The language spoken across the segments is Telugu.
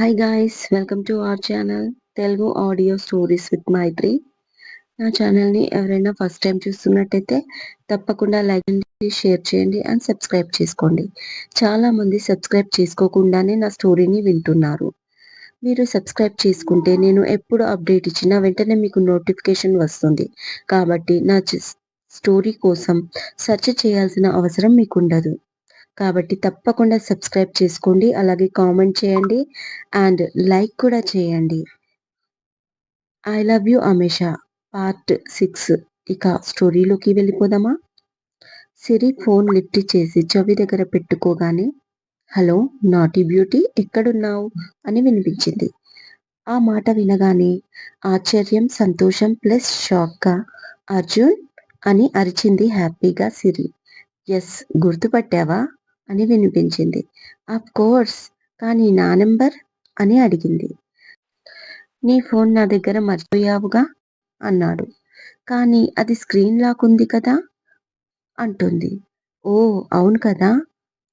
Hi guys welcome to our channel Telugu audio stories with Maitri నా ఛానల్ని ఎవరైనా ఫస్ట్ టైం చూస్తున్నట్టయితే తప్పకుండా లైక్ చేయండి షేర్ చేయండి అండ్ సబ్స్క్రైబ్ చేసుకోండి. చాలా మంది సబ్స్క్రైబ్ చేసుకోకుండానే నా స్టోరీని వింటున్నారు. మీరు సబ్స్క్రైబ్ చేసుకుంటే నేను ఎప్పుడు అప్డేట్ ఇచ్చినా వెంటనే మీకు నోటిఫికేషన్ వస్తుంది. కాబట్టి నా స్టోరీ కోసం సెర్చ్ చేయాల్సిన అవసరం మీకు ఉండదు కాబట్టి తప్పకుండా సబ్స్క్రైబ్ చేసుకోండి అలాగే కామెంట్ చేయండి అండ్ లైక్ కూడా చేయండి. I love you Ameesha part six ఇక స్టోరీలోకి వెళ్ళిపోదామా? సిరి ఫోన్ లిఫ్ట్ చేసి చెవి దగ్గర పెట్టుకోగానే హలో నాటీ బ్యూటీ ఎక్కడున్నావు? అని వినిపించింది. ఆ మాట వినగానే ఆశ్చర్యం సంతోషం ప్లస్ షాక్గా అర్జున్? అని అరిచింది హ్యాపీగా సిరి ఎస్ గుర్తుపట్టావా? అని వినిపించింది. ఆఫ్ కోర్స్ కానీ నా నెంబర్ అని అడిగింది. నీ ఫోన్ నా దగ్గర మర్చిపోయావుగా? అన్నాడు. కానీ అది స్క్రీన్ లాక్ ఉంది కదా? అంటుంది. ఓ అవును కదా?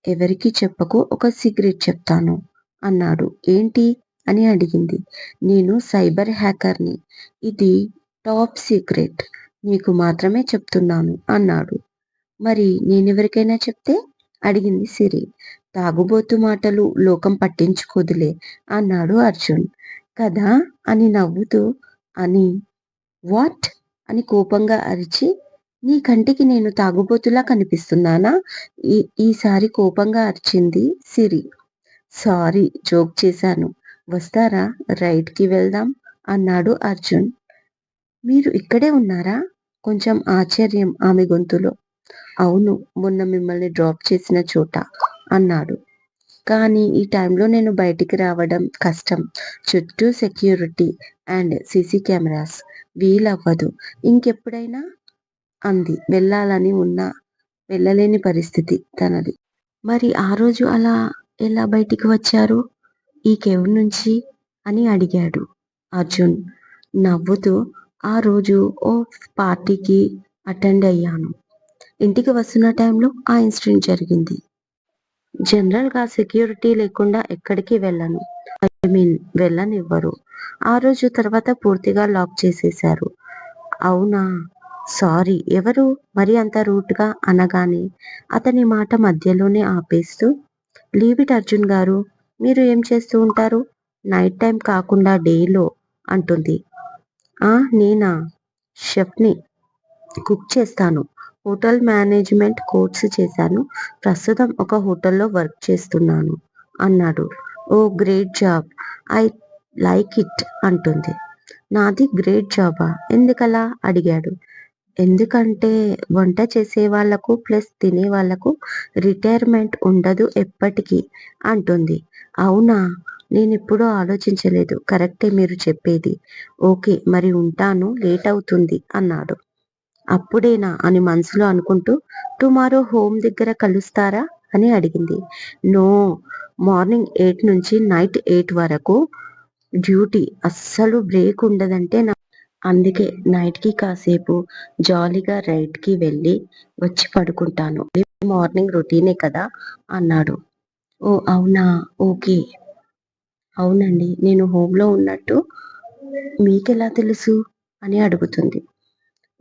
ఎవరికి చెప్పకు ఒక సీక్రెట్ చెప్తాను అన్నాడు. ఏంటి? అని అడిగింది. నేను సైబర్ హ్యాకర్ని. ఇది టాప్ సీక్రెట్. నీకు మాత్రమే చెప్తున్నాను అన్నాడు. మరి నేనెవరికైనా చెప్తే? అడిగింది సిరి. తాగుబోతు మాటలు లోకం పట్టించుకోదులే అన్నాడు అర్జున్. కదా? అని నవ్వుతూ. అని? వాట్? అని కోపంగా అరిచి. నీ కంటికి నేను తాగుబోతులా కనిపిస్తున్నానా? ఈ ఈసారి కోపంగా అరిచింది సిరి. సారీ జోక్ చేశాను. వస్తారా? రైడ్కి వెళ్దాం అన్నాడు అర్జున్. మీరు ఇక్కడే ఉన్నారా? కొంచెం ఆశ్చర్యం ఆమె గొంతులో. అవును మొన్న మిమ్మల్ని డ్రాప్ చేసిన చోట అన్నాడు. కానీ ఈ టైంలో నేను బయటికి రావడం కష్టం. చుట్టూ సెక్యూరిటీ అండ్ సీసీ కెమెరాస్ వీలవ్వదు. ఇంకెప్పుడైనా అంది. వెళ్ళాలని ఉన్న వెళ్ళలేని పరిస్థితి తనది. మరి ఆ రోజు అలా ఎలా బయటికి వచ్చారు? ఈ కేవ్ నుంచి? అని అడిగాడు అర్జున్. నవ్వుతూ ఆ రోజు ఓ పార్టీకి అటెండ్ అయ్యాను. ఇంటికి వస్తున్న టైంలో ఆ ఇన్సిడెంట్ జరిగింది. జనరల్గా సెక్యూరిటీ లేకుండా ఎక్కడికి వెళ్ళను. ఐ మీన్ వెళ్ళనివ్వరు. ఆ రోజు తర్వాత పూర్తిగా లాక్ చేసేశారు. అవునా? సారీ. ఎవరు? మరి అంత రూట్గా అనగానే అతని మాట మధ్యలోనే ఆపేస్తూ లీవిట్ అర్జున్ గారు. మీరు ఏం చేస్తూ ఉంటారు? నైట్ టైం కాకుండా డేలో అంటుంది. ఆ నేనా? షెఫ్ని కుక్ చేస్తాను. హోటల్ మేనేజ్మెంట్ కోర్సు చేశాను. ప్రస్తుతం ఒక హోటల్లో వర్క్ చేస్తున్నాను. అన్నాడు. ఓ great job. I like it అంటుంది. నాది గ్రేట్ జాబా? ఎందుకలా? అడిగాడు. ఎందుకంటే వంట చేసే వాళ్ళకు ప్లస్ తినే వాళ్ళకు రిటైర్మెంట్ ఉండదు ఎప్పటికీ అంటుంది. అవునా? నేను ఎప్పుడూ ఆలోచించలేదు. కరెక్టే మీరు చెప్పేది. ఓకే మరి ఉంటాను. లేట్ అవుతుంది అన్నాడు. అప్పుడేనా అని మనసులో అనుకుంటూ టుమారో హోమ్ దగ్గర కలుస్తారా? అని అడిగింది. నో మార్నింగ్ ఎయిట్ నుంచి నైట్ ఎయిట్ వరకు డ్యూటీ అస్సలు బ్రేక్ ఉండదంటే నా అందుకే నైట్కి కాసేపు జాలీగా రైడ్కి వెళ్ళి వచ్చి పడుకుంటాను. మార్నింగ్ రొటీనే కదా? అన్నాడు. ఓ అవునా? ఓకే. అవునండి నేను హోమ్లో ఉన్నట్టు మీకెలా తెలుసు? అని అడుగుతుంది.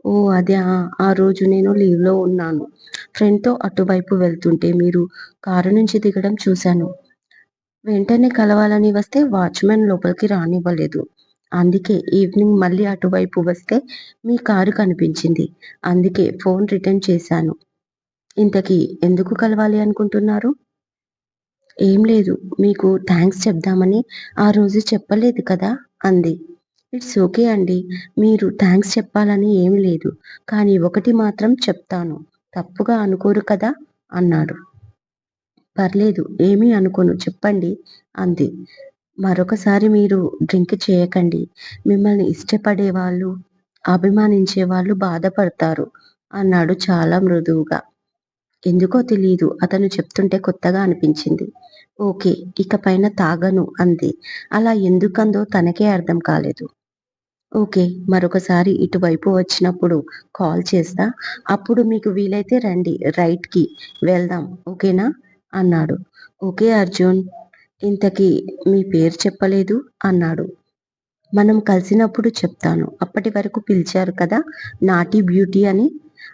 ఓ అదే ఆ రోజు నేను లీవ్లో ఉన్నాను. ఫ్రెండ్తో అటువైపు వెళ్తుంటే మీరు కారు నుంచి దిగడం చూశాను. వెంటనే కలవాలని వస్తే వాచ్మెన్ లోపలికి రానివ్వలేదు. అందుకే ఈవినింగ్ మళ్ళీ అటువైపు వస్తే మీ కారు కనిపించింది. అందుకే ఫోన్ రిటర్న్ చేశాను. ఇంతకీ ఎందుకు కలవాలి అనుకుంటున్నారు? ఏం లేదు. మీకు థ్యాంక్స్ చెప్దామని ఆ రోజు చెప్పలేదు కదా అంది. ఇట్స్ ఓకే అండి. మీరు థ్యాంక్స్ చెప్పాలని ఏం లేదు. కానీ ఒకటి మాత్రం చెప్తాను. తప్పుగా అనుకోరు కదా? అన్నాడు. పర్లేదు ఏమీ అనుకోను. చెప్పండి అంది. మరొకసారి మీరు డ్రింక్ చేయకండి. మిమ్మల్ని ఇష్టపడే వాళ్ళు అభిమానించే వాళ్ళు బాధపడతారు అన్నాడు చాలా మృదువుగా. ఎందుకో తెలియదు అతను చెప్తుంటే కొత్తగా అనిపించింది. ఓకే ఇక పైన తాగను అంది. అలా ఎందుకందో తనకే అర్థం కాలేదు. ఓకే మరొకసారి ఇటువైపు వచ్చినప్పుడు కాల్ చేస్తా. అప్పుడు మీకు వీలైతే రండి రైట్కి వెళ్దాం ఓకేనా? అన్నాడు. ఓకే అర్జున్ ఇంతకీ మీ పేరు చెప్పలేదు? అన్నాడు. మనం కలిసినప్పుడు చెప్తాను. అప్పటి వరకు పిలిచారు కదా నాటి బ్యూటీ అని.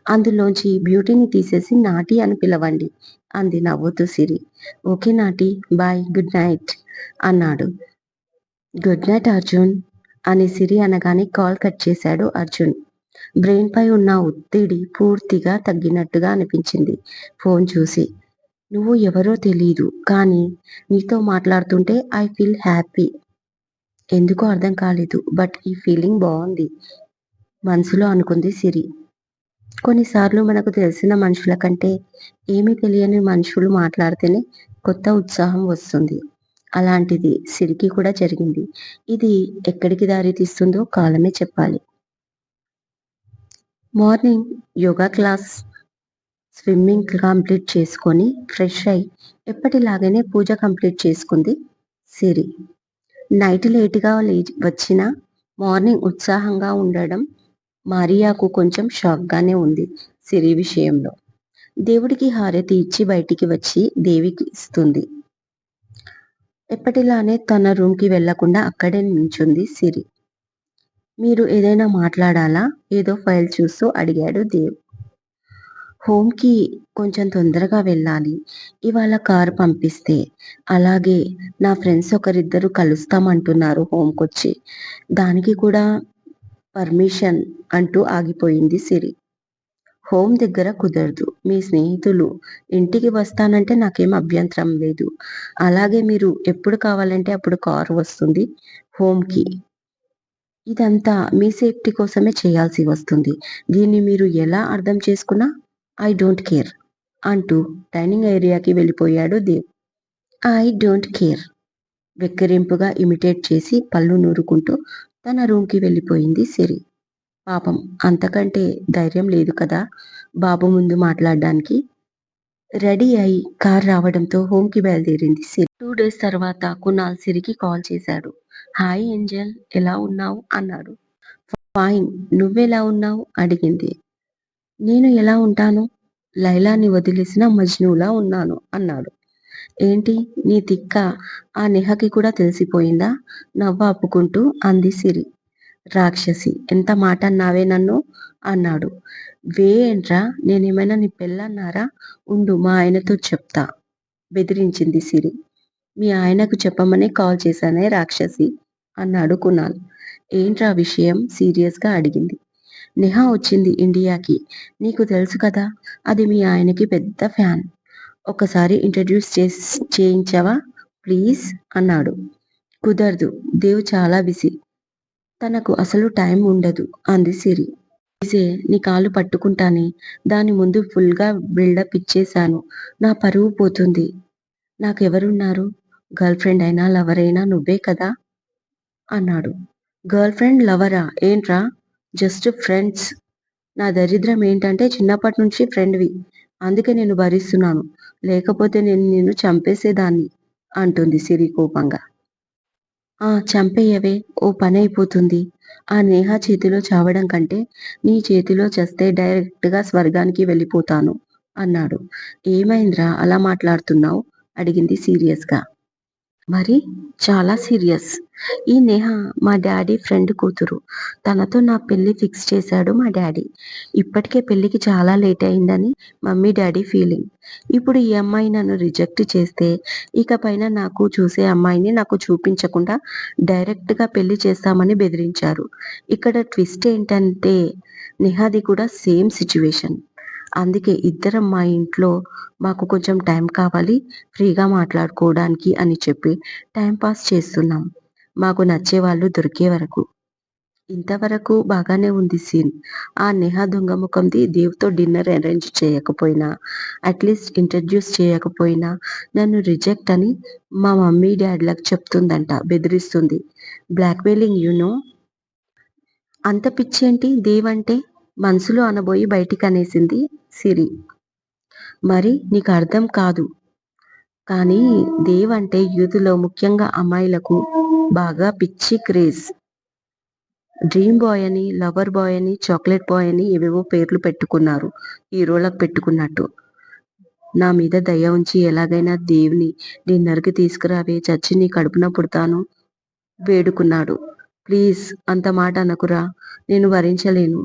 అందులోంచి బ్యూటీని తీసేసి నాటి అని పిలవండి అంది నవ్వుతూ Siri. Okay naughty boy good night అన్నాడు. Good night Arjun. అని సిరి అనగానే కాల్ కట్ చేశాడు అర్జున్. బ్రెయిన్ పై ఉన్న ఒత్తిడి పూర్తిగా తగ్గినట్టుగా అనిపించింది. ఫోన్ చూసి నువ్వు ఎవరో తెలియదు కానీ నీతో మాట్లాడుతుంటే ఐ ఫీల్ హ్యాపీ. ఎందుకో అర్థం కాలేదు బట్ ఈ ఫీలింగ్ బాగుంది మనసులో అనుకుంది సిరి. కొన్నిసార్లు మనకు తెలిసిన మనుషుల కంటే ఏమీ తెలియని మనుషులు మాట్లాడితేనే కొత్త ఉత్సాహం వస్తుంది. అలాంటిది సిరికి కూడా జరిగింది. ఇది ఎక్కడికి దారి తీస్తుందో కాలమే చెప్పాలి. Morning yoga class swimming complete చేసుకొని ఫ్రెష్ అయి ఎప్పటిలాగానే పూజ కంప్లీట్ చేసుకుంది సిరి. నైట్ లేటుగా లేచి వచ్చిన మార్నింగ్ ఉత్సాహంగా ఉండడం మారియాకు కొంచెం షాక్గానే ఉంది సిరి విషయంలో. దేవుడికి హారతి ఇచ్చి బయటికి వచ్చి దేవికి ఇస్తుంది. ఎప్పటిలానే తన రూమ్కి వెళ్ళకుండా అక్కడే నించుంది సిరి. మీరు ఏదైనా మాట్లాడాలా? ఏదో ఫైల్ చూస్తూ అడిగాడు దేవ్. హోమ్కి కొంచెం తొందరగా వెళ్ళాలి. ఇవాళ కారు పంపిస్తే. అలాగే నా ఫ్రెండ్స్ ఒకరిద్దరు కలుస్తామంటున్నారు హోమ్కొచ్చి. దానికి కూడా పర్మిషన్ అంటూ ఆగిపోయింది సిరి. హోమ్ దగ్గర కుదరదు. మీ స్నేహితులు ఇంటికి వస్తానంటే నాకేం అభ్యంతరం లేదు. అలాగే మీరు ఎప్పుడు కావాలంటే అప్పుడు కారు వస్తుంది హోమ్కి. ఇదంతా మీ సేఫ్టీ కోసమే చేయాల్సి వస్తుంది. దీన్ని మీరు ఎలా అర్థం చేసుకున్నా ఐ డోంట్ కేర్ అంటూ డైనింగ్ ఏరియాకి వెళ్ళిపోయాడు దేవ్. ఐ డోంట్ కేర్ వెక్కిరింపుగా ఇమిటేట్ చేసి పళ్ళు నూరుకుంటూ తన రూమ్కి వెళ్ళిపోయింది సిరి. పాపం అంతకంటే ధైర్యం లేదు కదా బాబు ముందు మాట్లాడడానికి. రెడీ అయి కార్ రావడంతో హోమ్కి బయలుదేరింది సిరి. టూ డేస్ తర్వాత కునాల్ సిరికి కాల్ చేశాడు. హాయ్ ఏంజల్ ఎలా ఉన్నావు? అన్నాడు. ఫైన్ నువ్వెలా ఉన్నావు? అడిగింది. నేను ఎలా ఉంటాను? లైలాని వదిలేసిన మజ్నులా ఉన్నాను అన్నాడు. ఏంటి నీ తిక్క ఆ నెహకి కూడా తెలిసిపోయిందా? నవ్వ అప్పుకుంటూ అంది సిరి. రాక్షసి ఎంత మాట అన్నావే నన్ను? అన్నాడు. వే ఏంట్రా నేనేమైనా నీ పెళ్ళన్నారా? ఉండు మా ఆయనతో చెప్తా బెదిరించింది సిరి. మీ ఆయనకు చెప్పమని కాల్ చేశానే రాక్షసి అన్నాడు కునాల్. ఏంట్రా విషయం? సీరియస్గా అడిగింది. నెహా వచ్చింది ఇండియాకి. నీకు తెలుసు కదా అది మీ ఆయనకి పెద్ద ఫ్యాన్. ఒకసారి ఇంట్రడ్యూస్ చేసి చేయించావా? ప్లీజ్ అన్నాడు. కుదరదు దేవు చాలా బిజీ. తనకు అసలు టైం ఉండదు అంది సిరి. ఇసే నీ కాలు పట్టుకుంటానే. దాని ముందు ఫుల్గా బిల్డప్ ఇచ్చేశాను. నా పరువు పోతుంది. నాకెవరున్నారు? గర్ల్ ఫ్రెండ్ అయినా లవర్ అయినా నువ్వే కదా? అన్నాడు. గర్ల్ ఫ్రెండ్ లవరా? ఏంట్రా? Just friends. నా దరిద్రం ఏంటంటే చిన్నప్పటి నుంచి ఫ్రెండ్వి. అందుకే నేను భరిస్తున్నాను. లేకపోతే నేను నిన్ను చంపేసేదాన్ని అంటుంది సిరి కోపంగా. ఆ చంపేయవే ఓ పని అయిపోతుంది ఆ నేహ చేతిలో చావడం కంటే నీ చేతిలో చస్తే డైరెక్ట్గా స్వర్గానికి వెళ్ళిపోతాను అన్నాడు. ఏమైందిరా? అలా మాట్లాడుతున్నావు? అడిగింది సీరియస్గా. మరి చాలా సీరియస్ ఈ నేహ మా డాడీ ఫ్రెండ్ కూతురు. తనతో నా పెళ్ళి ఫిక్స్ చేశాడు మా డాడీ. ఇప్పటికే పెళ్ళికి చాలా లేట్ అయిందని మమ్మీ డాడీ ఫీలింగ్ ఇప్పుడు ఈ అమ్మాయి నన్ను రిజెక్ట్ చేస్తే ఇక పైన నాకు చూసే అమ్మాయిని నాకు చూపించకుండా డైరెక్ట్గా పెళ్ళి చేస్తామని బెదిరించారు. ఇక్కడ ట్విస్ట్ ఏంటంటే నిహాది కూడా సేమ్ సిచ్యువేషన్ అందుకే ఇద్దరం మా ఇంట్లో మాకు కొంచెం టైం కావాలి ఫ్రీగా మాట్లాడుకోవడానికి అని చెప్పి టైం పాస్ చేస్తున్నాం. మాకు నచ్చే వాళ్ళు దొరికే వరకు. ఇంతవరకు బాగానే ఉంది సీన్. ఆ నెహా దొంగ ముఖంది దేవ్తో డిన్నర్ అరేంజ్ చేయకపోయినా అట్లీస్ట్ ఇంట్రడ్యూస్ చేయకపోయినా నన్ను రిజెక్ట్ అని మా మమ్మీ డాడీలకు చెప్తుందంట బెదిరిస్తుంది. బ్లాక్మెయిలింగ్ యూనో అంత పిచ్చేంటి? దేవ్ అంటే మనసులో అనబోయి బయటికి అనేసింది సిరి. మరి నీకు అర్థం కాదు. కానీ దేవ్ అంటే యూత్లో ముఖ్యంగా అమ్మాయిలకు బాగా పిచ్చి క్రేజ్. డ్రీమ్ బాయ్ అని లవర్ బాయ్ అని చాక్లెట్ బాయ్ అని ఏవేవో పేర్లు పెట్టుకున్నారు. హీరోలకు పెట్టుకున్నట్టు. నా మీద దయ ఉంచి ఎలాగైనా దేవుని డిన్నర్కి తీసుకురావే చచ్చి నీ కడుపున పుడతాను వేడుకున్నాడు. ప్లీజ్ అంత మాట అనకురా నేను వరించలేను.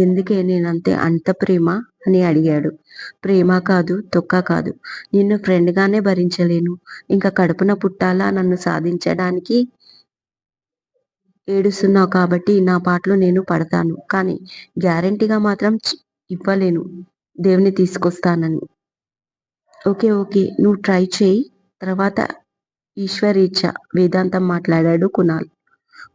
ఎందుకే నేనంతే అంత ప్రేమ అని అడిగాడు. ప్రేమ కాదు తొక్క కాదు. నిన్ను ఫ్రెండ్గానే భరించలేను. ఇంకా కడుపున పుట్టాలా నన్ను సాధించడానికి ఏడుస్తున్నావు కాబట్టి నా పాటలు నేను పడతాను. కానీ గ్యారంటీగా మాత్రం ఇవ్వలేను. దేవుని తీసుకొస్తానని. Okay okay. నువ్వు ట్రై చేయి. తర్వాత ఈశ్వరీచ్ఛ వేదాంతం మాట్లాడాడు కునాల్.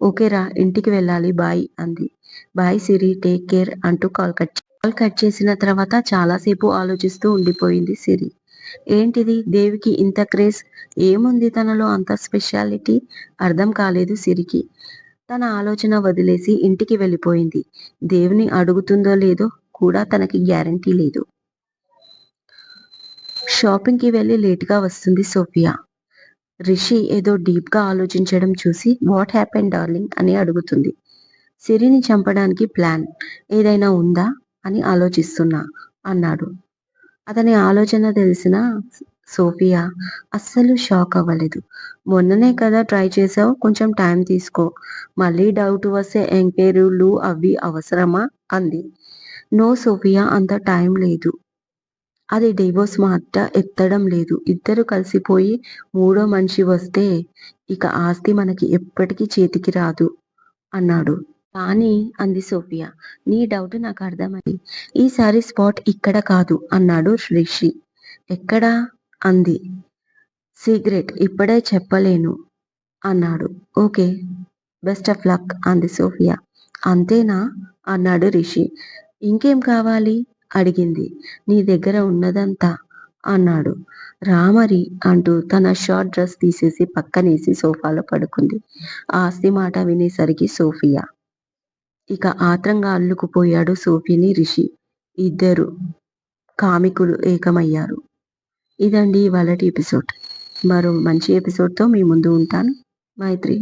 ఓకేరా ఇంటికి వెళ్ళాలి. బాయ్ అంది. బాయ్ సిరి టేక్ కేర్ అంటూ కాల్ కట్ కాల్ కట్ చేసిన తర్వాత చాలాసేపు ఆలోచిస్తూ ఉండిపోయింది సిరి. ఏంటిది? దేవికి ఇంత క్రేజ్? ఏముంది తనలో అంత స్పెషాలిటీ? అర్థం కాలేదు సిరికి. తన ఆలోచన వదిలేసి ఇంటికి వెళ్ళిపోయింది. దేవుని అడుగుతుందో లేదో కూడా తనకి గ్యారంటీ లేదు. షాపింగ్కి వెళ్ళి లేట్గా వస్తుంది సోఫియా. రిషి ఏదో డీప్గా ఆలోచించడం చూసి వాట్ హ్యాపెన్ డార్లింగ్? అని అడుగుతుంది. సిరిని చంపడానికి ప్లాన్ ఏదైనా ఉందా అని ఆలోచిస్తున్నా అన్నాడు. అతని ఆలోచన తెలిసిన సోఫియా అస్సలు షాక్ అవ్వలేదు. మొన్ననే కదా ట్రై చేసావు కొంచెం టైం తీసుకో. మళ్ళీ డౌట్ వస్తే ఎంక్వైరీలు అవి అవసరమా? అంది. నో సోఫియా అంత టైం లేదు. అది డివోర్స్ మాట ఎత్తడం లేదు. ఇద్దరు కలిసిపోయి మూడో మనిషి వస్తే ఇక ఆస్తి మనకి ఎప్పటికీ చేతికి రాదు అన్నాడు. కానీ అంది సోఫియా నీ డౌట్ నాకు అర్థమైంది. ఈసారి స్పాట్ ఇక్కడ కాదు అన్నాడు రిషి. ఎక్కడా? అంది. సీక్రెట్ ఇప్పుడే చెప్పలేను అన్నాడు. ఓకే బెస్ట్ ఆఫ్ లక్ అంది సోఫియా. అంతేనా? అన్నాడు రిషి. ఇంకేం కావాలి? అడిగింది. నీ దగ్గర ఉన్నదంతా అన్నాడు. రామరి అంటూ తన షార్ట్ డ్రెస్ తీసేసి పక్కనేసి సోఫాలో పడుకుంది. ఆస్తి మాట వినేసరికి సోఫియా ఇక ఆత్రంగా అల్లుకుపోయాడు సోఫిని రిషి. ఇద్దరు కామికులు ఏకమయ్యారు. ఇదండి ఇవాళటి ఎపిసోడ్. మరో మంచి ఎపిసోడ్తో మీ ముందు ఉంటాను. మైత్రి.